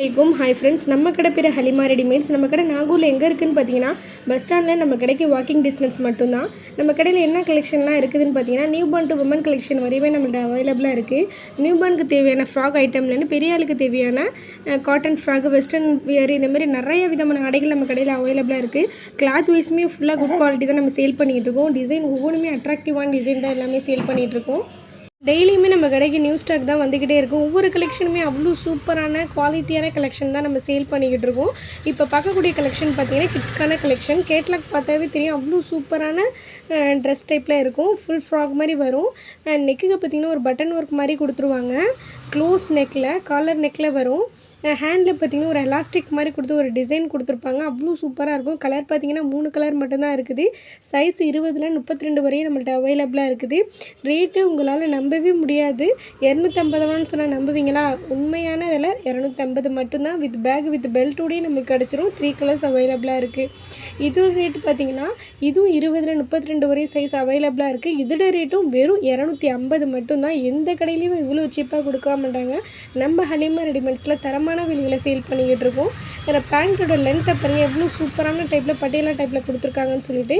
வலைக்கும் hi friends நம்ம கடை பேர் ஹலிமா ரெடிமேட்ஸ். நம்ம கடை நாகூரில் எங்கே இருக்குதுன்னு பார்த்தீங்கன்னா பஸ் ஸ்டாண்டில் நம்ம கடைக்கு வாக்கிங் டிஸ்டன்ஸ் மட்டும்தான். நம்ம கடையில் என்ன கலெக்ஷன்லாம் இருக்குதுன்னு பார்த்தீங்கன்னா new born to woman collection வரையுமே நம்மள்ட்ட அவைலபிளாக இருக்குது நியூ பார்னுக்கு தேவையான ஃப்ராக் ஐட்டம்லேருந்து பெரிய ஆளுக்கு தேவையான காட்டன் ஃப்ராக் வெஸ்டர்ன் வியர் இந்த மாதிரி நிறைய விதமான ஆடைகள் நம்ம கடையில் அவைலபிளாக இருக்குது கிளாத் வைஸுமே ஃபுல்லாக குட் குவாலிட்டி தான் நம்ம சேல் பண்ணிகிட்ருக்கோம் டிசைன் ஒவ்வொன்றுமே அட்ராக்டிவான டிசைன் தான் எல்லாமே சேல் பண்ணிகிட்ருக்கோம் டெய்லியுமே நம்ம கடைக்கு நியூ ஸ்டாக் தான் வந்துக்கிட்டே இருக்கும். ஒவ்வொரு கலெக்ஷனுமே அவ்வளோ சூப்பரான குவாலிட்டியான கலெக்ஷன் தான் நம்ம சேல் பண்ணிக்கிட்டு இருக்கோம். இப்போ பார்க்கக்கூடிய கலெக்ஷன் பார்த்தீங்கன்னா கிட்ஸ்க்கான கலெக்ஷன் கேட்லாக் பார்த்தாவே தெரியும் அவ்வளோ சூப்பரான ட்ரெஸ் டைப்பில் இருக்கும். ஃபுல் ஃப்ராக் மாதிரி வரும். நெக்குக்கு பார்த்தீங்கன்னா ஒரு பட்டன் ஒர்க் மாதிரி கொடுத்துருவாங்க. க்ளோஸ் நெக்கில் காலர் நெக்கில் வரும். ஹேண்டில் பார்த்திங்கன்னா ஒரு எலாஸ்டிக் மாதிரி கொடுத்து ஒரு டிசைன் கொடுத்துருப்பாங்க. அவ்வளோ சூப்பராக இருக்கும். கலர் பார்த்தீங்கன்னா மூணு கலர் மட்டும்தான் இருக்குது. சைஸ் இருபதில் முப்பத்தி ரெண்டு வரையும் நம்மள்ட்ட அவைலபிளாக இருக்குது. ரேட்டு உங்களால் நம்பவே முடியாது. இரநூத்தம்பதுவான்னு சொன்னால் நம்புவீங்களா? உண்மையான விலை இரநூத்தம்பது மட்டும்தான். வித் பேக் வித் பெல்ட்டோடய நமக்கு கிடச்சிரும். த்ரீ கலர்ஸ் அவைலபிளாக இருக்குது இது ரேட்டு பார்த்தீங்கன்னா இதுவும் இருபதில் முப்பத்தி ரெண்டு வரையும் சைஸ் அவைலபிளாக இருக்குது இதோட ரேட்டும் வெறும் இரநூத்தி ஐம்பது மட்டும்தான். எந்த கடையிலையும் இவ்வளோ சீப்பாக கொடுக்க மாட்டாங்க நம்ம ஹலிமா ரெடிமேட்ஸில் தரமாக தரமான விலைகளை சேல் பண்ணிக்கிட்டு இருக்கோம். இந்த பேண்ட்டோட லென்த்தை பாருங்கள் எவ்வளோ சூப்பரான டைப்பில் பட்டியலா டைப்பில் கொடுத்துருக்காங்கன்னு சொல்லிட்டு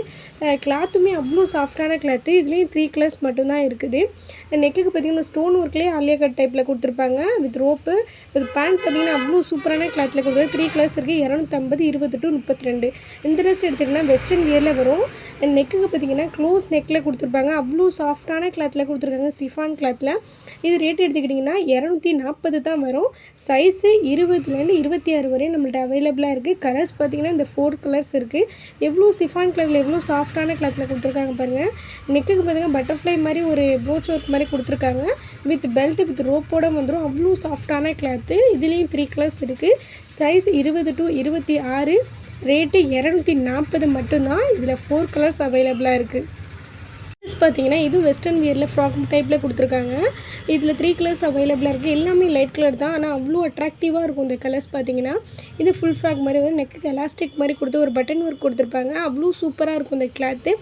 கிளாத்துமே அவ்வளோ சாஃப்டான கிளாத்து இதுலேயும் த்ரீ கலர்ஸ் மட்டும்தான் இருக்குது. நெக்குக்கு பார்த்தீங்கன்னா ஸ்டோன் ஒர்க்லேயே ஆலியா கட் டைப்பில் கொடுத்துருப்பாங்க வித் ரோப்பு வித் பேண்ட் பார்த்தீங்கன்னா அவ்வளோ சூப்பரான கிளாத்தில் கொடுக்குறது த்ரீ கலர்ஸ் இருக்குது இரநூத்தம்பது இருபது டு முப்பத்தி ரெண்டு இந்த ட்ரெஸ் எடுத்திங்கன்னா வெஸ்டர்ன் வியரில் வரும் நெக்குக்கு பார்த்தீங்கன்னா க்ளோஸ் நெக்கில் கொடுத்துருப்பாங்க. அவ்வளோ சாஃப்டான கிளாத்தில் கொடுத்துருக்காங்க சிஃபான் கிளாத்தில் இது ரேட் எடுத்துக்கிட்டிங்கன்னா இரநூத்தி நாற்பது தான் வரும். சைஸு இருபதுலேருந்து இருபத்தி ஆறு வரையும் நம்மள்ட்ட அவைலபிளாக இருக்குது கலர்ஸ் பார்த்தீங்கன்னா இந்த ஃபோர் கலர்ஸ் இருக்குது எவ்வளோ சிஃபான் கலரில் எவ்வளோ சாஃப்ட் சாஃப்டான கிளாத்தில் கொடுத்துருக்காங்க பாருங்கள் நெக்குக்கு பார்த்தீங்கன்னா பட்டர்ஃப்ளை மாதிரி ஒரு ப்ரோச் ஒர்க் மாதிரி கொடுத்துருக்காங்க. வித் பெல்ட் வித் ரோப்போட வந்துடும் அவ்வளோ சாஃப்டான கிளாத்து இதுலேயும் த்ரீ கலர்ஸ் இருக்குது சைஸ் இருபது டு இருபத்தி ஆறு ரேட்டு இரநூத்தி நாற்பது மட்டும்தான். இதில் ஃபோர் கலர்ஸ் அவைலபிளாக இருக்குது ட்ரெஸ் பார்த்தீங்கன்னா இது வெஸ்டர்ன் வியரில் ஃப்ராக் டைப்பில் கொடுத்துருக்காங்க. இதில் த்ரீ கலர்ஸ் அவைலபிளாக இருக்குது எல்லாமே லைட் கலர் தான். ஆனால் அவ்வளோ அட்ராக்டிவாக இருக்கும் இந்த கலர்ஸ் பார்த்தீங்கன்னா இது ஃபுல் ஃப்ராக் மாதிரி வந்து நெக்கு எலாஸ்டிக் மாதிரி கொடுத்து ஒரு பட்டன் ஒர்க் கொடுத்துருப்பாங்க. அவ்வளோ சூப்பராக இருக்கும் இந்த கிளாத்து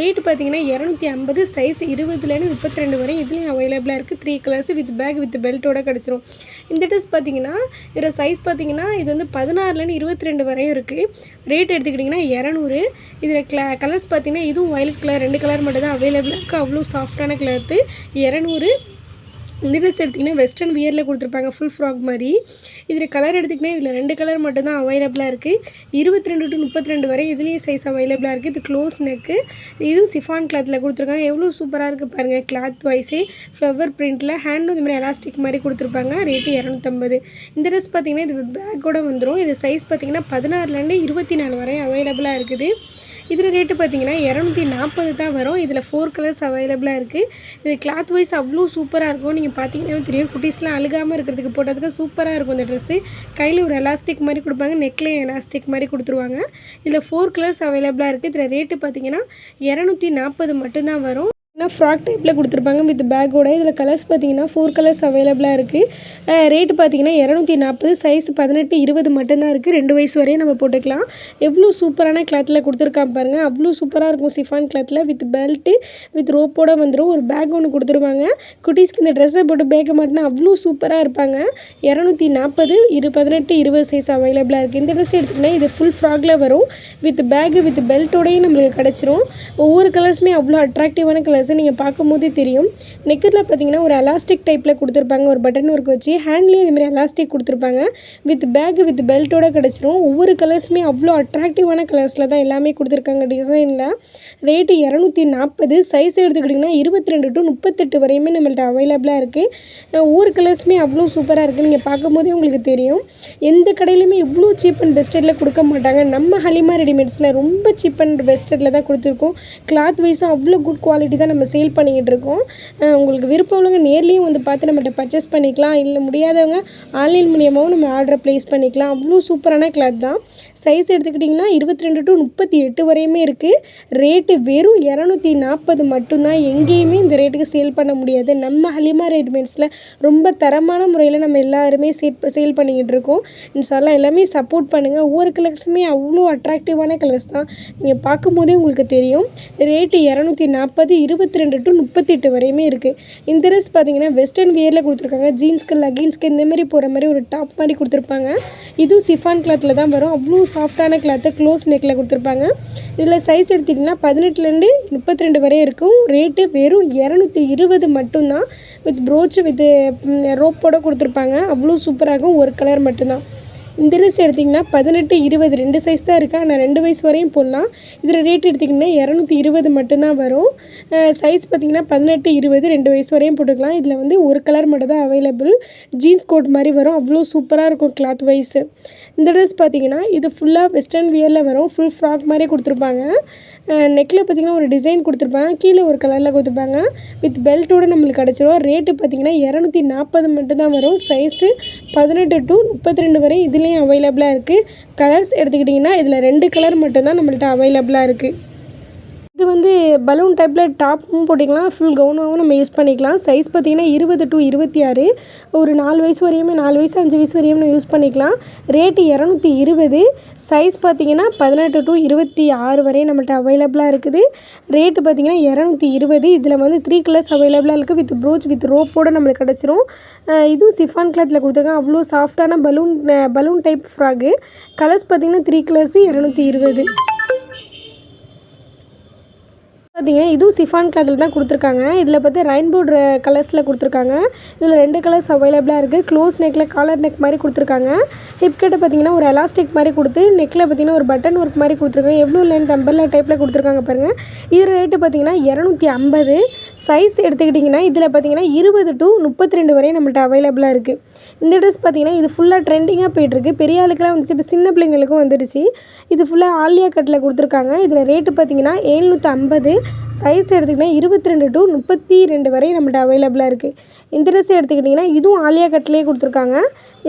ரேட்டு பார்த்தீங்கன்னா இரநூத்தி ஐம்பது சைஸ் இருபதுலேருந்து முப்பத்தி ரெண்டு வரை இதுலேயும் அவைலபிளாக இருக்குது three colours with bag with பெல்ட்டோட கிடச்சிரும். இந்த ட்ரெஸ் பார்த்தீங்கன்னா இதில் சைஸ் பார்த்தீங்கன்னா இது வந்து பதினாறுலேருந்து இருபத்தி ரெண்டு வரையும் இருக்குது ரேட் எடுத்துக்கிட்டிங்கன்னா இரநூறு. இதில் கிளா கலர்ஸ் பார்த்தீங்கன்னா இதுவும் வயலட் கலர் ரெண்டு கலர் மட்டும் தான் அவைலபிளாக இருக்குது அவ்வளோ சாஃப்டான கிளாத்து இரநூறு. இந்த ட்ரெஸ் எடுத்திங்கன்னா வெஸ்டர்ன் வியரில் கொடுத்துருப்பாங்க ஃபுல் ஃப்ராக் மாதிரி. இதில் கலர் எடுத்துக்கிட்டிங்கன்னா இதில் ரெண்டு கலர் மட்டும்தான் அவைலபிளாக இருக்குது இருபத்தி ரெண்டு டு முப்பத்தி ரெண்டு வரை இதுலேயும் சைஸ் அவைலபிளாக இருக்குது இது க்ளோஸ் நெக்கு இதுவும் சிஃபான் கிளாத்தில் கொடுத்துருக்காங்க. எவ்வளோ சூப்பராக இருக்குது பாருங்கள் கிளாத் வைஸே ஃப்ளவர் பிரிண்ட்டில் ஹேண்டும் இந்த மாதிரி எலாஸ்டிக் மாதிரி கொடுத்துருப்பாங்க. ரேட்டு இரநூத்தம்பது. இந்த ட்ரெஸ் பார்த்திங்கன்னா இது பேக்கோட வந்துடும் இது சைஸ் பார்த்திங்கன்னா பதினாறுலேருந்து இருபத்தி நாலு வரை அவைலபிளாக இருக்குது. இதில் ரேட்டு பார்த்தீங்கன்னா இரநூத்தி நாற்பது தான் வரும். இதில் ஃபோர் கலர்ஸ் அவைலபிளாக இருக்குது இது கிளாத் வைஸ் அவ்வளோ சூப்பராக இருக்கும். நீங்கள் பார்த்தீங்கன்னா தெரியும் குட்டீஸ்லாம் அழுகாமல் இருக்கிறதுக்கு போட்டதுக்கு சூப்பராக இருக்கும் இந்த ட்ரெஸ்ஸு கையில் ஒரு எலாஸ்டிக் மாதிரி கொடுப்பாங்க நெக்லேயும் எலாஸ்டிக் மாதிரி கொடுத்துருவாங்க. இதில் ஃபோர் கலர்ஸ் அவைலபிளாக இருக்குது இதில் ரேட்டு பார்த்தீங்கன்னா இரநூத்தி நாற்பது மட்டும்தான் வரும். ஆனால் ஃப்ராக் டைப்பில் கொடுத்துருப்பாங்க. வித் பேக்கோட இதில் கலர்ஸ் பார்த்தீங்கன்னா ஃபோர் கலர்ஸ் அவைலபிளாக இருக்குது ரேட்டு பார்த்தீங்கன்னா இரநூத்தி நாற்பது சைஸ் பதினெட்டு இருபது மட்டும்தான் இருக்குது ரெண்டு வயசு வரையும் நம்ம போட்டுக்கலாம். எவ்வளோ சூப்பரான கிளாத்தில் கொடுத்துருக்காங்க பாருங்கள் அவ்வளோ சூப்பராக இருக்கும் சிஃபான் கிளாத்தில் வித் பெல்ட்டு வித் ரோப்போட வந்துடும் ஒரு பேக் ஒன்று கொடுத்துருவாங்க குட்டீஸ்க்கு இந்த ட்ரெஸ்ஸை போட்டு பேக்க மாட்டினா அவ்வளோ சூப்பராக இருப்பாங்க. இரநூத்தி நாற்பது இரு பதினெட்டு இருபது சைஸ் அவைலபிளாக இருக்குது இந்த ட்ரெஸ் எடுத்துக்கிட்டிங்கன்னா இது ஃபுல் ஃப்ராகில் வரும். வித் பேக்கு வித் பெல்ட்டோடையும் நம்மளுக்கு கிடச்சிரும். ஒவ்வொரு கலர்ஸுமே அவ்வளோ அட்ராக்டிவான கலர்ஸ் நீங்கள் பார்க்கும்போதே தெரியும். நெக்கில் பார்த்தீங்கன்னா ஒரு எலாஸ்டிக் டைப்பில் கொடுத்துருப்பாங்க. ஒரு பட்டன் ஒர்க் வச்சு ஹேண்ட்லேயும் இந்த மாதிரி எலாஸ்டிக் கொடுத்துருப்பாங்க. வித் பேக் வித் பெல்ட்டோட கிடச்சிரும். ஒவ்வொரு கலர்ஸுமே அவ்வளோ அட்ராக்டிவான கலர்ஸில் தான் எல்லாமே கொடுத்துருக்காங்க டிசைனில் ரேட்டு இரநூத்தி நாற்பது சைஸ் எடுத்துக்கிட்டிங்கன்னா இருபத்தி ரெண்டு டு முப்பத்தெட்டு வரையுமே நம்மள்ட்ட அவைலபிளாக இருக்குது ஒவ்வொரு கலர்ஸுமே அவ்வளோ சூப்பராக இருக்குது நீங்கள் பார்க்கும்போதே உங்களுக்கு தெரியும். எந்த கடையிலுமே இவ்வளோ சீப் அண்ட் பெஸ்டரில் கொடுக்க மாட்டாங்க. நம்ம ஹலிமா ரெடிமேட்ஸில் ரொம்ப சீப் அண்ட் பெஸ்டரில் தான் கொடுத்துருக்கோம். கிளாத் வைஸும் அவ்வளோ குட் குவாலிட்டி தான் நம்ம நம்ம சேல் பண்ணிக்கிட்டு இருக்கோம். உங்களுக்கு விருப்பம் உள்ளவங்க நேர்லேயும் வந்து பார்த்து நம்மகிட்ட பர்ச்சேஸ் பண்ணிக்கலாம். இல்லை முடியாதவங்க ஆன்லைன் மூலியமாகவும் நம்ம ஆர்டரை ப்ளேஸ் பண்ணிக்கலாம். அவ்வளோ சூப்பரான கிளாத் தான். சைஸ் எடுத்துக்கிட்டிங்கன்னா இருபத்தி ரெண்டு டு முப்பத்தி எட்டு வரையுமே இருக்குது ரேட்டு வெறும் இரநூத்தி நாற்பது மட்டும்தான் எங்கேயுமே இந்த ரேட்டுக்கு சேல் பண்ண முடியாது. நம்ம ஹலிமா ரெடிமேட்ஸில் ரொம்ப தரமான முறையில் நம்ம எல்லாருமே சேல் சேல் பண்ணிக்கிட்டு இருக்கோம். இன்ஷால்லா எல்லாமே சப்போர்ட் பண்ணுங்கள் ஒவ்வொரு கலர்ஸுமே அவ்வளோ அட்ராக்டிவான கலர்ஸ் தான். நீங்கள் பார்க்கும்போதே உங்களுக்கு தெரியும். ரேட்டு இரநூத்தி நாற்பது இருபது இருபத்தி ரெண்டு டு முப்பத்தெட்டு வரையுமே இருக்குது இந்த ட்ரெஸ் பார்த்தீங்கன்னா வெஸ்டர்ன் வியரில் கொடுத்துருக்காங்க. ஜீன்ஸ்க்கு லெகின்ஸ்க்கு இந்த மாதிரி போகிற மாதிரி ஒரு டாப் மாதிரி கொடுத்துருப்பாங்க. இதுவும் சிஃபான் கிளாத்தில் தான் வரும். அவ்வளோ சாஃப்டான கிளாத்து க்ளோஸ் நெக்கில் கொடுத்துருப்பாங்க. இதில் சைஸ் எடுத்திங்கன்னா பதினெட்டுலேருந்து முப்பத்தி ரெண்டு வரையும் இருக்கும். ரேட்டு வெறும் இரநூத்தி இருபது மட்டும்தான். வித் ப்ரோச் வித் ரோப்போட கொடுத்துருப்பாங்க. அவ்வளோ சூப்பராக இருக்கும் ஒரு கலர் மட்டும்தான். இந்த ட்ரெஸ் எடுத்திங்கன்னா பதினெட்டு இருபது ரெண்டு சைஸ் தான் இருக்குது ஆனால் ரெண்டு வயசு வரையும் போடலாம். இதில் ரேட் எடுத்திங்கன்னா இரநூத்தி இருபது மட்டும்தான் வரும். சைஸ் பார்த்திங்கன்னா பதினெட்டு இருபது ரெண்டு வயசு வரையும் போட்டுக்கலாம். இதில் வந்து ஒரு கலர் மட்டும் தான் அவைலபிள் ஜீன்ஸ் கோட் மாதிரி வரும். அவ்வளோ சூப்பராக இருக்கும் கிளாத் வைஸு இந்த ட்ரெஸ் பார்த்திங்கன்னா இது ஃபுல்லாக வெஸ்டர்ன் வியரில் வரும். ஃபுல் ஃப்ராக் மாதிரி கொடுத்துருப்பாங்க. நெக்கில் பார்த்திங்கன்னா ஒரு டிசைன் கொடுத்துருப்பாங்க. கீழே ஒரு கலரில் கொடுத்துருப்பாங்க. வித் பெல்ட்டோட நம்மளுக்கு கிடச்சிரும். ரேட்டு பார்த்திங்கன்னா இரநூத்தி நாற்பது மட்டும்தான் வரும். சைஸு பதினெட்டு டு முப்பத்தி ரெண்டு வரை இதுலேயும் அவைலபிளாக இருக்குது கலர்ஸ் எடுத்துக்கிட்டிங்கன்னா இதில் ரெண்டு கலர் மட்டும்தான் நம்மள்ட்ட அவைலபிளாக இருக்குது இது வந்து பலூன் டைப்பில் டாப்பும் போட்டிக்கலாம் ஃபுல் கவுனாகவும் நம்ம யூஸ் பண்ணிக்கலாம். சைஸ் பார்த்திங்கன்னா இருபது டு இருபத்தி ஆறு. ஒரு நாலு வயசு வரையுமே நாலு வயசு அஞ்சு வயசு வரையும் நம்ம யூஸ் பண்ணிக்கலாம். ரேட்டு இரநூத்தி இருபது. சைஸ் பார்த்திங்கன்னா பதினெட்டு டு இருபத்தி ஆறு வரையும் நம்மள்ட்ட அவைலபிளாக இருக்குது. ரேட்டு பார்த்திங்கன்னா இரநூத்தி இருபது. இதில் வந்து த்ரீ கலர்ஸ் அவைலபிளாக இருக்குது வித் ப்ரோச் வித் ரோப்போடு நம்மளுக்கு கிடச்சிரும். இதுவும் சிஃபான் கிளாத்தில் கொடுத்துருக்காங்க. அவ்வளோ சாஃப்டான balloon balloon type frock colours பார்த்திங்கன்னா த்ரீ கலர்ஸு இரநூத்தி இருபது. பார்த்தீங்கன்னா இதுவும் சிஃபான் கிளாத்தில் தான் கொடுத்துருக்காங்க. இதில் பார்த்து ரெயின்போ கலர்ஸில் கொடுத்துருக்காங்க. இதில் ரெண்டு கலர்ஸ் அவைலபிளாக இருக்குது க்ளோஸ் நெக்கில் காலர் நெக் மாதிரி கொடுத்துருக்காங்க. ஹிப் கிட்ட பார்த்தீங்கன்னா ஒரு எலாஸ்டிக் மாதிரி கொடுத்து நெக்கில் பார்த்தீங்கன்னா ஒரு பட்டன் ஒர்க் மாதிரி கொடுத்துருக்காங்க. எவ்வளோ லென்த் அம்பர்லா டைப்பில் கொடுத்துருக்காங்க பாருங்கள் இது ரேட்டு பார்த்தீங்கன்னா இரநூத்தி ஐம்பது. சைஸ் எடுத்துக்கிட்டிங்கன்னா இதில் பார்த்தீங்கன்னா இருபது டு முப்பத்தி ரெண்டு வரையும் நம்மள்ட்ட அவைலபிளாக இருக்குது இந்த ட்ரெஸ் பார்த்தீங்கன்னா இது ஃபுல்லாக ட்ரெண்டிங்காக போயிட்டுருக்கு. பெரிய ஆளுக்கெல்லாம் வந்துச்சு. இப்போ சின்ன பிள்ளைங்களுக்கும் வந்துடுச்சு. இது ஃபுல்லாக ஆலியா கட்டில் கொடுத்துருக்காங்க. இதில் ரேட்டு பார்த்தீங்கன்னா ஏழ்நூற்றி ஐம்பது. சைஸ் எடுத்துக்கிட்டிங்கன்னா இருபத்தி ரெண்டு டு முப்பத்தி ரெண்டு வரை நம்மள்ட்ட அவைலபிளாக இருக்குது இந்த ட்ரெஸ் எடுத்துக்கிட்டிங்கன்னா இதுவும் ஆலியா கட்லேயே கொடுத்துருக்காங்க.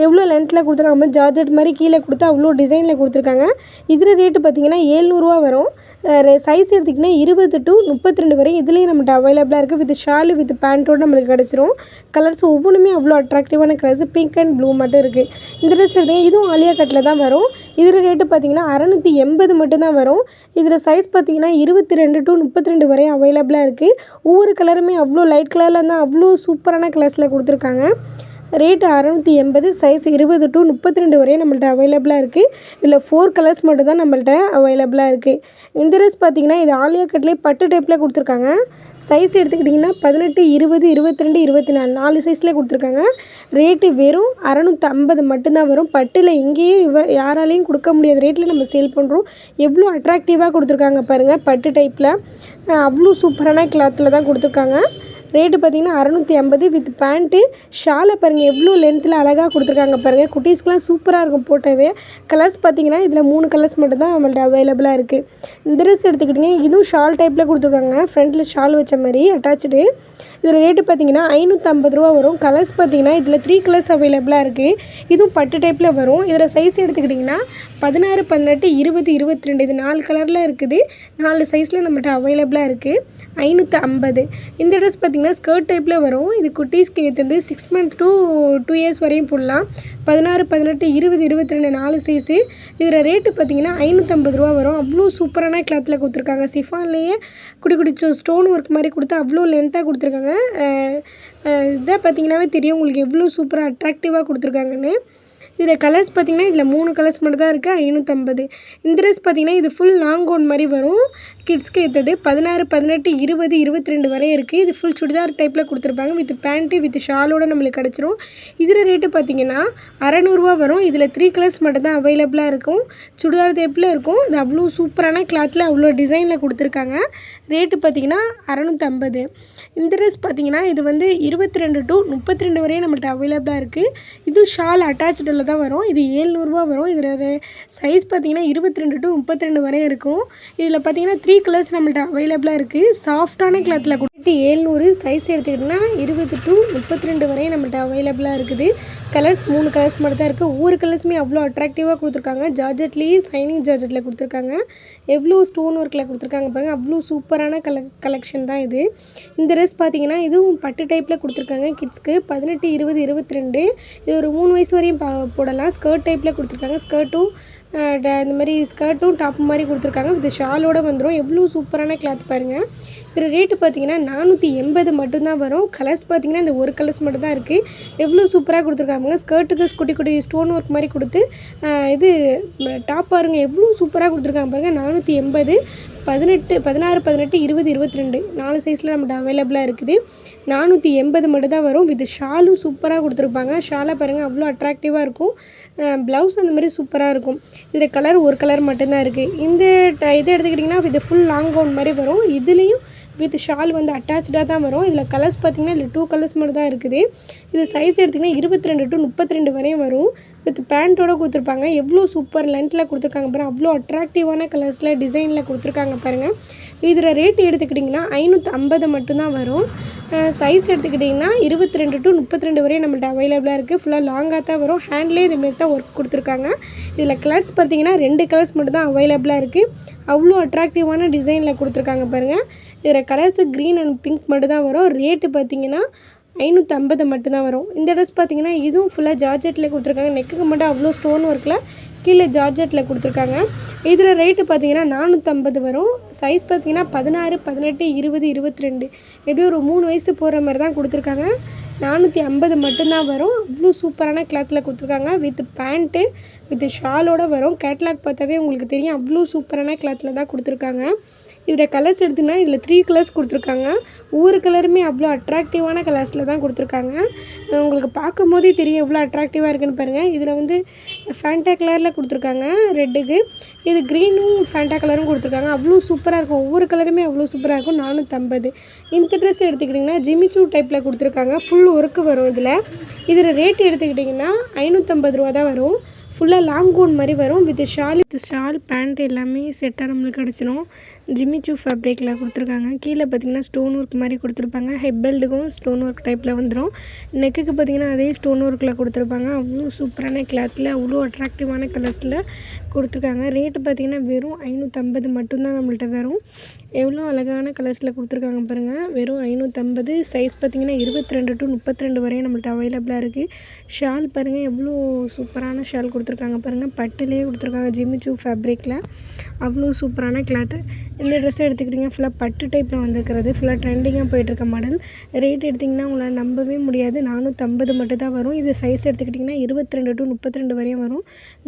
எவ்வளோ லென்த்தில் கொடுத்துருக்காங்க? ஜார்ஜெட் மாதிரி கீழே கொடுத்து அவ்வளோ டிசைனில் கொடுத்துருக்காங்க. இதில் ரேட்டு பார்த்தீங்கன்னா ஏழ்நூறுவா வரும். சைஸ் எடுத்திங்கன்னா இருபது டு முப்பத்தி ரெண்டு வரையும் இதுலேயும் நம்மகிட்ட அவைலபிளாக இருக்குது வித் ஷாலு வித் பேண்ட்டோடு நம்மளுக்கு கிடச்சிரும். கலர்ஸ் ஒவ்வொன்றுமே அவ்வளோ அட்ராக்டிவான கலர்ஸ் பிங்க் அண்ட் ப்ளூ மட்டும் இருக்குது இந்த ட்ரெஸ் எடுத்திங்கன்னா இதுவும் ஆலியா கட்டில் தான் வரும். இதில் ரேட்டு பார்த்தீங்கன்னா அறநூற்றி எண்பது மட்டும்தான் வரும். இதில் சைஸ் பார்த்தீங்கன்னா இருபத்தி ரெண்டு டு முப்பத்தி ரெண்டு வரையும் அவைலபிளாக இருக்குது ஒவ்வொரு கலருமே அவ்வளோ லைட் கலரில் இருந்தால் அவ்வளோ சூப்பரான கலர்ஸில் கொடுத்துருக்காங்க. ரேட்டு அறநூற்றி எண்பது சைஸ் இருபது டு முப்பத்தி ரெண்டு வரையும் நம்மள்ட்ட அவைலபிளாக இருக்குது இதில் ஃபோர் கலர்ஸ் மட்டும் தான் நம்மள்ட்ட அவைலபிளாக இருக்குது இந்த ட்ரெஸ் பார்த்திங்கன்னா இது ஆலியா கட்லேயே பட்டு டைப்பில் கொடுத்துருக்காங்க. சைஸ் எடுத்துக்கிட்டிங்கன்னா பதினெட்டு இருபது இருபத்தி ரெண்டு இருபத்தி நாலு நாலு சைஸில் கொடுத்துருக்காங்க. ரேட்டு வெறும் அறநூற்றி ஐம்பது மட்டும்தான் வரும். பட்டில் எங்கேயும் இவ யாராலையும் கொடுக்க முடியாத ரேட்டில் நம்ம சேல் பண்ணுறோம் எவ்வளோ அட்ராக்டிவாக கொடுத்துருக்காங்க பாருங்கள் பட்டு டைப்பில் அவ்வளோ சூப்பரான கிளாத்தில் தான் கொடுத்துருக்காங்க. ரேட்டு பார்த்தீங்கன்னா அறநூற்றி ஐம்பது வித் பேண்ட்டு ஷாலை பாருங்கள் எவ்வளோ லென்த்தில் அழகாக கொடுத்துருக்காங்க பாருங்கள் குட்டீஸ்க்கெலாம் சூப்பராக இருக்கும் போட்டவே. கலர்ஸ் பார்த்தீங்கன்னா இதில் மூணு கலர்ஸ் மட்டும் தான் நம்மள்ட்ட அவைலபிளாக இருக்குது இந்த ட்ரெஸ் எடுத்துக்கிட்டிங்கன்னா இதுவும் ஷால் டைப்பில் கொடுத்துருக்காங்க. ஃப்ரண்ட்டில் ஷால் வச்ச மாதிரி அட்டாச்சு இதில் ரேட்டு பார்த்தீங்கன்னா ஐநூற்றம்பது ரூபா வரும். கலர்ஸ் பார்த்தீங்கன்னா இதில் த்ரீ கலர்ஸ் அவைலபிளாக இருக்குது இதுவும் பட்டு டைப்பில் வரும். இதில் சைஸ் எடுத்துக்கிட்டிங்கன்னா பதினாறு பதினெட்டு இருபது இருபத்தி ரெண்டு இது நாலு கலரில் இருக்குது. நாலு சைஸில் நம்மகிட்ட அவைலபிளாக இருக்குது ஐநூற்றி ஐம்பது. இந்த ட்ரெஸ் பார்த்திங்கன்னா ஸ்கர்ட் டைப்பில் வரும். இது குட்டீஸ்க்கு ஏற்றது six month to two years வரையும் போடலாம். பதினாறு பதினெட்டு இருபது இருபத்தி ரெண்டு நாலு சைஸு இதில் ரேட்டு பார்த்திங்கன்னா ஐநூற்றம்பது ரூபா வரும். அவ்வளோ சூப்பரான கிளாத்தில் கொடுத்துருக்காங்க. சிஃபான்லேயே குடி குடி ஸ்டோன் ஒர்க் மாதிரி கொடுத்து அவ்வளோ லென்த்தாக கொடுத்துருக்காங்க. இதாக பார்த்தீங்கன்னாவே தெரியும் உங்களுக்கு எவ்வளோ சூப்பராக அட்ராக்டிவாக கொடுத்துருக்காங்கன்னு. இதில் கலர்ஸ் பார்த்திங்கன்னா இதில் மூணு கலர்ஸ் மட்டும் தான் இருக்குது ஐநூற்றம்பது இந்த ட்ரெஸ் பார்த்திங்கன்னா இது ஃபுல் லாங் கவுன் மாதிரி வரும். கிட்ஸ்க்கு ஏற்றது பதினாறு பதினெட்டு இருபது இருபத்தி ரெண்டு வரையும் இருக்குது இது ஃபுல் சுடிதார் டைப்பில் கொடுத்துருப்பாங்க. வித் பேண்ட்டு வித் ஷாலோட நம்மளுக்கு கிடச்சிரும். இதில் ரேட்டு பார்த்திங்கன்னா அறநூறுவா வரும். இதில் த்ரீ கலர்ஸ் மட்டும் தான் அவைலபிளாக இருக்கும். சுடிதார் டைப்பில் இருக்கும். இது அவ்வளோ சூப்பரான கிளாத்தில் அவ்வளோ டிசைனில் கொடுத்துருக்காங்க. ரேட்டு பார்த்திங்கன்னா அறநூற்றம்பது இந்த ட்ரெஸ் பார்த்திங்கன்னா இது வந்து இருபத்தி ரெண்டு டு முப்பத்தி ரெண்டு வரையும் நம்மள்ட்ட அவைலபிளாக இருக்குது இதுவும் ஷால் அட்டாச்சில் தான் வரும். இது ஏழ்நூறுபா வரும். இதில் சைஸ் பார்த்திங்கன்னா இருபத்தி ரெண்டு டு முப்பத்தி ரெண்டு வரையும் இருக்கும். இதில் பார்த்திங்கன்னா த்ரீ கலர்ஸ் நம்மள்ட்ட அவைலபிளாக இருக்குது சாஃப்டான கிளாத்தில் ஏழ்நூறு சைஸ் எடுத்துக்கிட்டிங்கன்னா இருபது டு முப்பத்தி ரெண்டு வரையும் நம்மள்ட்ட அவைலபிளாக இருக்குது. கலர்ஸ் மூணு கலர்ஸ் மட்டும் தான் இருக்குது ஒவ்வொரு கலர்ஸுமே அவ்வளோ அட்ராக்டிவாக கொடுத்துருக்காங்க. ஜார்ஜெட்லேயே சைனிங் ஜார்ஜெட்டில் கொடுத்துருக்காங்க. எவ்வளோ ஸ்டோன் ஒர்க்கில் கொடுத்துருக்காங்க பாருங்கள் அவ்வளோ சூப்பரான கல கலெக்ஷன் தான் இது. இந்த ட்ரெஸ் பார்த்தீங்கன்னா இதுவும் பட்டு டைப்பில் கொடுத்துருக்காங்க. கிட்ஸ்க்கு பதினெட்டு இருபது இருபத்தி ரெண்டு இது ஒரு மூணு வயசு வரையும் பா போடலாம். ஸ்கர்ட் டைப்பில் கொடுத்துருக்காங்க. ஸ்கர்ட்டும் இந்த மாதிரி ஸ்கர்ட்டும் டாப் மாதிரி கொடுத்துருக்காங்க. வித் ஷாலோட வந்துடும் எவ்வளோ சூப்பரான கிளாத் பாருங்கள் இதில் ரேட்டு பார்த்தீங்கன்னா நானூற்றி எண்பது மட்டும்தான் வரும். கலர்ஸ் பார்த்தீங்கன்னா இந்த ஒரு கலர்ஸ் மட்டும் தான் இருக்குது எவ்வளோ சூப்பராக கொடுத்துருக்காங்க ஸ்கர்ட்டுக்கு குட்டி குட்டி ஸ்டோன் ஒர்க் மாதிரி கொடுத்து இது டாப் பாருங்க. எவ்வளோ சூப்பராக கொடுத்துருக்காங்க பாருங்கள் நானூற்றி எண்பது பதினெட்டு பதினாறு பதினெட்டு இருபது இருபத்தி ரெண்டு நாலு சைஸில் நம்மகிட்ட அவைலபிளாக இருக்குது. நானூற்றி எண்பது மட்டும் தான் வரும். வித் ஷாலும் சூப்பராக கொடுத்துருப்பாங்க. ஷாலை பாருங்கள் அவ்வளோ அட்ராக்டிவாக இருக்கும். ப்ளவுஸ் அந்த மாதிரி சூப்பராக இருக்கும். இதில் கலர் ஒரு கலர் மட்டும்தான் இருக்குது இந்த இதை எடுத்துக்கிட்டிங்கன்னா இது ஃபுல் லாங் கவுன் மாதிரி வரும். இதுலேயும் வித் ஷால் வந்து அட்டாச்சாக தான் வரும். இதில் கலர்ஸ் பார்த்திங்கன்னா இதில் டூ கலர்ஸ் மட்டும் தான் இருக்குது. இது சைஸ் எடுத்திங்கன்னா இருபத்தி ரெண்டு டு முப்பத்தி ரெண்டு வரையும் வரும். வித் பேண்ட்டோட கொடுத்துருப்பாங்க. எவ்வளோ சூப்பர் லென்த்தில் கொடுத்துருக்காங்க பாருங்கள் அவ்வளோ அட்ராக்டிவான கலர்ஸில் டிசைனில் கொடுத்துருக்காங்க பாருங்கள் இதில் ரேட் எடுத்துக்கிட்டிங்கன்னா ஐநூற்றி ஐம்பது மட்டும்தான் வரும். சைஸ் எடுத்துக்கிட்டிங்கன்னா இருபத்தி ரெண்டு டு முப்பத்தி ரெண்டு வரையும் நம்மள்ட்ட அவைலபிளாக இருக்குது ஃபுல்லாக லாங்காக தான் வரும். ஹேண்ட்லேயே இதுமாரி தான் ஒர்க் கொடுத்துருக்காங்க. இதில் கலர்ஸ் பார்த்திங்கன்னா ரெண்டு கலர்ஸ் மட்டும் தான் அவைலபிளாக இருக்குது அவ்வளோ அட்ராக்டிவான டிசைனில் கொடுத்துருக்காங்க பாருங்கள் இதில் கலர்ஸு க்ரீன் அண்ட் பிங்க் மட்டும் தான் வரும். ரேட்டு பார்த்திங்கன்னா ஐநூற்றி ஐம்பது மட்டும்தான் வரும். இந்த ட்ரெஸ் பார்த்திங்கன்னா இதுவும் ஃபுல்லாக ஜார்ஜெட்டில் கொடுத்துருக்காங்க. நெக்குக்கு மட்டும் அவ்வளோ ஸ்டோன் ஒர்க்கில் கீழே ஜார்ஜெட்டில் கொடுத்துருக்காங்க. இதில் ரேட்டு பார்த்தீங்கன்னா நானூற்றம்பது வரும். சைஸ் பார்த்தீங்கன்னா பதினாறு பதினெட்டு இருபது இருபத்தி ரெண்டு எப்படியும் ஒரு மூணு வயசு போகிற மாதிரி தான் கொடுத்துருக்காங்க. நானூற்றி ஐம்பது மட்டும்தான் வரும். அவ்வளோ சூப்பரான கிளாத்தில் கொடுத்துருக்காங்க. வித் பேண்ட்டு வித் ஷாலோடு வரும். கேட்லாக் பார்த்தாவே உங்களுக்கு தெரியும். அவ்வளோ சூப்பரான கிளாத்தில் தான் கொடுத்துருக்காங்க. இதில் கலர்ஸ் எடுத்திங்கன்னா இதில் த்ரீ கலர்ஸ் கொடுத்துருக்காங்க. ஒவ்வொரு கலருமே அவ்வளோ அட்ராக்டிவான கலர்ஸில் தான் கொடுத்துருக்காங்க. உங்களுக்கு பார்க்கும் போதே தெரியும் எவ்வளோ அட்ராக்டிவாக இருக்குதுன்னு பாருங்கள் இதில் வந்து ஃபேண்டா கலரில் கொடுத்துருக்காங்க ரெட்டுக்கு இது க்ரீனும் ஃபேண்டா கலரும் கொடுத்துருக்காங்க. அவ்வளோ சூப்பராக இருக்கும். ஒவ்வொரு கலருமே அவ்வளோ சூப்பராக இருக்கும். நானூற்றம்பது இந்த ட்ரெஸ் எடுத்துக்கிட்டிங்கன்னா ஜிமிச்சூ டைப்பில் கொடுத்துருக்காங்க. ஃபுல் ஒர்க்கு வரும் இதில். இதில் ரேட் எடுத்துக்கிட்டிங்கன்னா ஐநூற்றம்பது ரூபா தான் வரும். ஃபுல்லாக லாங் கோன் மாதிரி வரும் with shawl with shawl pant எல்லாமே செட்டாக நம்மளுக்கு கிடச்சிரும். ஜிம்மிச்சூ ஃபேப்ரிக்கில் கொடுத்துருக்காங்க. கீழே பார்த்திங்கன்னா ஸ்டோன் ஒர்க் மாதிரி கொடுத்துருப்பாங்க. ஹெட் பெல்ட்டுக்கும் ஸ்டோன் ஒர்க் டைப்பில் வந்துடும் நெக்குக்கு பார்த்திங்கன்னா அதே ஸ்டோன் ஒர்க்கில் கொடுத்துருப்பாங்க. அவ்வளோ சூப்பரான கிளாத்தில் அவ்வளோ அட்ராக்டிவான கலர்ஸில் கொடுத்துருக்காங்க. ரேட்டு பார்த்திங்கன்னா வெறும் ஐநூற்றம்பது மட்டும்தான் நம்மள்ட்ட வரும். எவ்வளோ அழகான கலர்ஸில் கொடுத்துருக்காங்க பாருங்கள் வெறும் ஐநூற்றம்பது சைஸ் பார்த்திங்கன்னா இருபத்தி ரெண்டு டு முப்பத்தி ரெண்டு வரையும் நம்மள்ட்ட அவைலபிளாக இருக்குது ஷால் பாருங்கள் எவ்வளோ சூப்பரான ஷால் கொடுத்துருக்காங்க பாருங்கள் பட்டுலேயே கொடுத்துருக்காங்க ஜிமிச்சூ ஃபேப்ரிக்கில் அவ்வளோ சூப்பரான கிளாத்து இந்த ட்ரெஸ் எடுத்துக்கிட்டிங்கன்னா ஃபுல்லாக பட்டு டைப்பில் வந்துருக்கிறது. ஃபுல்லாக ட்ரெண்டிங்காக போயிட்டுருக்க மாடல் ரேட் எடுத்திங்கன்னா உங்களால் நம்பவே முடியாது. நானூற்றம்பது மட்டும் தான் வரும். இது சைஸ் எடுத்துக்கிட்டிங்கன்னா இருபத்தி ரெண்டு டு முப்பத்தி ரெண்டு வரையும் வரும்.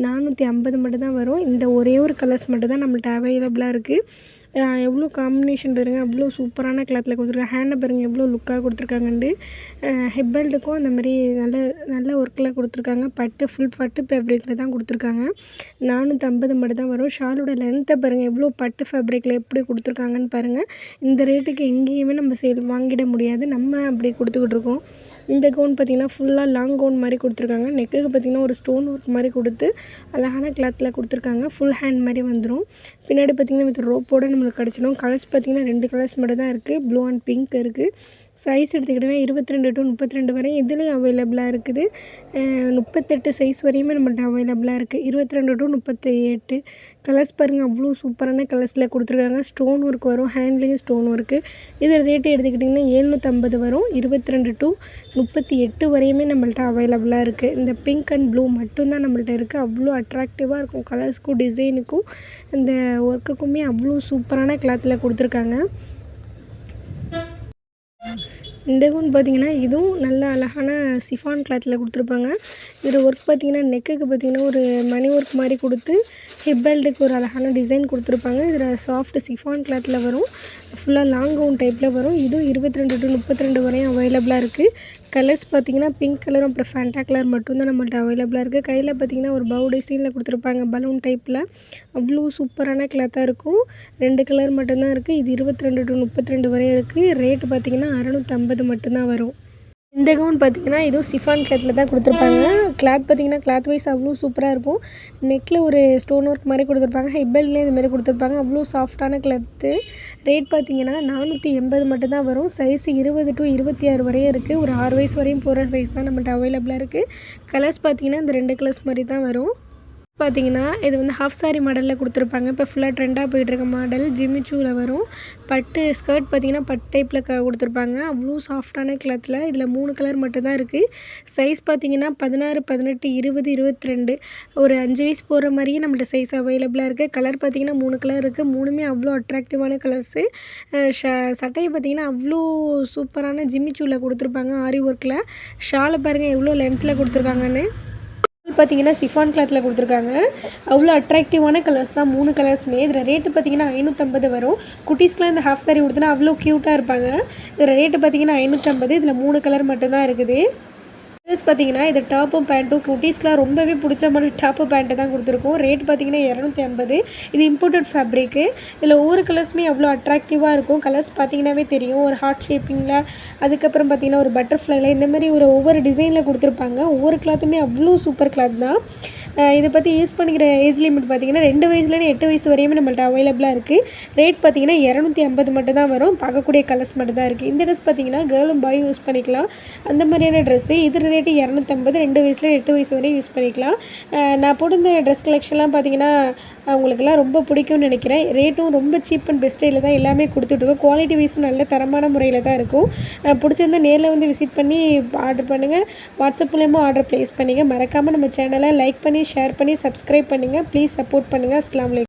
நானூற்றி ஐம்பது மட்டும் தான் வரும். இந்த ஒரே ஒரு கலர்ஸ் மட்டும் தான் நம்மள்ட்ட அவைலபிளாக இருக்குது எவ்வளோ காம்பினேஷன் பாருங்கள் அவ்வளோ சூப்பரான கிளாத்தில் கொடுத்துருக்காங்க. ஹேண்டை பாருங்கள் எவ்வளோ லுக்காக கொடுத்துருக்காங்கன்ட்டு. ஹெப்பல்ட்டுக்கும் அந்த மாதிரி நல்ல நல்ல ஒர்க்கில் கொடுத்துருக்காங்க. பட்டு ஃபுல் பட்டு ஃபேப்ரிக்கில் தான் கொடுத்துருக்காங்க. நானூற்றம்பது மட்டும் தான் வரும். ஷாலோட லென்த்தை பாருங்கள் எவ்வளோ பட்டு ஃபேப்ரிக்கில் எப்படி கொடுத்துருக்காங்கன்னு பாருங்கள் இந்த ரேட்டுக்கு எங்கேயுமே நம்ம சேல் வாங்கிட முடியாது. நம்ம அப்படி கொடுத்துக்கிட்டு இருக்கோம். இந்த கவுன் பார்த்திங்கன்னா ஃபுல்லாக லாங் கவுன் மாதிரி கொடுத்துருக்காங்க. நெக்குக்கு பார்த்திங்கன்னா ஒரு ஸ்டோன் ஒர்க் மாதிரி கொடுத்து அழகான கிளாத்தில் கொடுத்துருக்காங்க. ஃபுல் ஹேண்ட் மாதிரி வந்துடும் பின்னாடி பார்த்திங்கன்னா வித் ரோப்போடு நம்மளுக்கு கிடச்சிடும். கலர்ஸ் பார்த்திங்கன்னா ரெண்டு கலர்ஸ் மட்டும் தான் இருக்குது ப்ளூ அண்ட் பிங்க் இருக்குது சைஸ் எடுத்துக்கிட்டிங்கன்னா இருபத்தி ரெண்டு டு முப்பத்தி ரெண்டு வரையும் இதுலேயும் அவைலபிளாக இருக்குது முப்பத்தெட்டு சைஸ் வரையுமே நம்மள்ட்ட அவைலபிளாக இருக்குது இருபத்தி ரெண்டு டு முப்பத்தி எட்டு கலர்ஸ் பாருங்கள் அவ்வளோ சூப்பரான கலர்ஸில் கொடுத்துருக்காங்க. ஸ்டோன் ஒர்க் வரும் ஹேண்ட்லேயும் ஸ்டோன் ஒர்க்கு இதில் ரேட்டு எடுத்துக்கிட்டிங்கன்னா ஏழ்நூற்றம்பது வரும். இருபத்தி ரெண்டு டு முப்பத்தி எட்டு வரையுமே நம்மள்ட்ட அவைலபிளாக இருக்குது இந்த பிங்க் அண்ட் ப்ளூ மட்டும்தான் நம்மள்ட்ட இருக்குது அவ்வளோ அட்ராக்டிவாக இருக்கும். கலர்ஸ்க்கும் டிசைனுக்கும் இந்த ஒர்க்குக்குமே அவ்வளோ சூப்பரான கிளாத்தில் கொடுத்துருக்காங்க. இந்த கவுன் பார்த்திங்கன்னா இதுவும் நல்ல அழகான சிஃபான் கிளாத்தில் கொடுத்துருப்பாங்க. இதில் ஒர்க் பார்த்திங்கன்னா நெக்குக்கு பார்த்திங்கன்னா ஒரு மணி ஒர்க் மாதிரி கொடுத்து ஹிப் பெல்ட்டுக்கு ஒரு அழகான டிசைன் கொடுத்துருப்பாங்க. இதில் சாஃப்ட் சிஃபான் கிளாத்தில் வரும். ஃபுல்லாக லாங் கவுன் டைப்பில் வரும். இதுவும் இருபத்தி ரெண்டு டு முப்பத்தி ரெண்டு வரையும் அவைலபிளாக இருக்குது கலர்ஸ் பார்த்திங்கன்னா பிங்க் கலரும் அப்புறம் ஃபேண்டா கலர் மட்டும்தான் நம்மள்ட்ட அவைலபிளாக இருக்குது கையில் பார்த்திங்கன்னா ஒரு பவு டிசைனில் கொடுத்துருப்பாங்க பலூன் டைப்பில் அவ்வளோ சூப்பரான கிளாத்தாக இருக்கும். ரெண்டு கலர் மட்டும்தான் இருக்குது இது இருபத்தி ரெண்டு டு முப்பத்தி ரெண்டு வரையும் இருக்குது ரேட்டு பார்த்திங்கன்னா அறநூற்றம்பது மட்டும்தான் வரும். இந்த கவுன் பார்த்தீங்கன்னா ஏதோ சிஃபான் கிளாத்தில் தான் கொடுத்துருப்பாங்க. கிளாத் பார்த்தீங்கன்னா கிளாத் வைஸ் அவ்வளோ சூப்பராக இருக்கும். நெக்கில் ஒரு ஸ்டோன் ஒர்க் மாதிரி கொடுத்துருப்பாங்க. ஹெப்பல்லையும் இது மாதிரி கொடுத்துருப்பாங்க. அவ்வளோ சாஃப்டான கிளாத்து ரேட் பார்த்தீங்கன்னா நானூற்றி எண்பது மட்டும்தான் வரும். சைஸ் இருபது டு இருபத்தி ஆறு வரையும் இருக்குது ஒரு ஆறு வயசு வரையும் போகிற சைஸ் தான் நம்மகிட்ட அவைலபிளாக இருக்குது கலர்ஸ் பார்த்தீங்கன்னா இந்த ரெண்டு கலர்ஸ் மாதிரி தான் வரும். பார்த்தீங்கன்னா இது வந்து ஹாஃப் சாரி மாடலில் கொடுத்துருப்பாங்க. இப்போ ஃபுல்லாக ட்ரெண்டாக போயிட்டுருக்க மாடல் ஜிமிச்சூவில் வரும். பட்டு ஸ்கர்ட் பார்த்தீங்கன்னா பட் டைப்பில் க கொடுத்துருப்பாங்க. அவ்வளோ சாஃப்டான கிளாத்தில் இதில் மூணு கலர் மட்டும்தான் இருக்குது சைஸ் பார்த்தீங்கன்னா பதினாறு பதினெட்டு இருபது இருபத்தி ரெண்டு ஒரு அஞ்சு வயசு போகிற மாதிரியே நம்மள்ட்ட சைஸ் அவைலபிளாக இருக்குது கலர் பார்த்தீங்கன்னா மூணு கலர் இருக்குது மூணுமே அவ்வளோ அட்ராக்டிவான கலர்ஸு ஷ சட்டையை பார்த்தீங்கன்னா அவ்வளோ சூப்பரான ஜிம்மிச்சூவில் கொடுத்துருப்பாங்க. ஆரி ஒர்க்கில் ஷாலை பாருங்கள் எவ்வளோ லென்த்தில் கொடுத்துருக்காங்கன்னு. பார்த்தீங்கன்னா சிஃபான் கிளாத்தில் கொடுத்துருக்காங்க. அவ்வளோ அட்ராக்டிவான கலர்ஸ் தான். மூணு கலர்ஸுமே இதில் ரேட்டு பார்த்தீங்கன்னா ஐநூற்றம்பது வரும். குட்டீஸ்க்குலாம் இந்த ஹாஃப் சாரி கொடுத்தனா அவ்வளோ க்யூட்டாக இருப்பாங்க. இதில் ரேட்டு பார்த்தீங்கன்னா ஐநூற்றம்பது இதில் மூணு கலர் மட்டும்தான் இருக்குது. ட்ரெஸ் பார்த்தீங்கன்னா இது டாப்பும் பேண்ட்டும் குட்டீஸ்க்குலாம் ரொம்பவே பிடிச்ச மாதிரி டாப்பு பேண்ட்டு தான் கொடுத்துருக்கோம். ரேட் பார்த்தீங்கன்னா இரநூத்தி ஐம்பது. இது இம்போர்ட்டட் ஃபேப்ரிக்கு இதில் ஒவ்வொரு கலர்ஸுமே அவ்வளோ அட்ராக்டிவாக இருக்கும். கலர்ஸ் பார்த்தீங்கன்னாவே தெரியும். ஒரு ஹார்ட் ஷேப்பிங்கில் அதுக்கப்புறம் பார்த்தீங்கன்னா ஒரு பட்டர்ஃப்ளைல இந்த மாதிரி ஒரு ஒவ்வொரு டிசைனில் கொடுத்துருப்பாங்க. ஒவ்வொரு கிளாத்துமே அவ்வளோ சூப்பர் கிளாத் தான். இதை பற்றி யூஸ் பண்ணிக்கிற ஏஜ் லிமிட் பார்த்தீங்கன்னா ரெண்டு வயசுலேருந்து எட்டு வயசு வரையுமே நம்மள்ட்ட அவைலபிளாக இருக்குது ரேட் பார்த்தீங்கன்னா இரநூத்தி ஐம்பது மட்டும் தான் வரும். பார்க்கக்கூடிய கலர்ஸ் மட்டும் தான் இருக்குது இந்த ட்ரெஸ் பார்த்தீங்கன்னா கேர்ளும் பாயும் யூஸ் பண்ணிக்கலாம். அந்த மாதிரியான ட்ரெஸ்ஸு இது ரேட்டு இரநூத்தம்பது ரெண்டு வயசுல எட்டு வயசு வரையும் யூஸ் பண்ணிக்கலாம். நான் போட்டிருந்த ட்ரெஸ் கலெக்ஷன்லாம் பார்த்தீங்கன்னா உங்களுக்குலாம் ரொம்ப பிடிக்கும்னு நினைக்கிறேன். ரேட்டும் ரொம்ப சீப் அண்ட் பெஸ்ட்டில் தான் எல்லாமே கொடுத்துட்ருக்கோம். குவாலிட்டி வைஸும் நல்ல தரமான முறையில் தான் இருக்கும். பிடிச்சிருந்தா நேரில் வந்து விசிட் பண்ணி ஆர்டர் பண்ணுங்கள் வாட்ஸ்அப் மூலயமா ஆர்டர் ப்ளேஸ் பண்ணிங்க. மறக்காமல் நம்ம சேனலை லைக் பண்ணி ஷேர் பண்ணி சப்ஸ்கிரைப் பண்ணுங்கள் ப்ளீஸ் சப்போர்ட் பண்ணுங்கள் அஸ்லாம்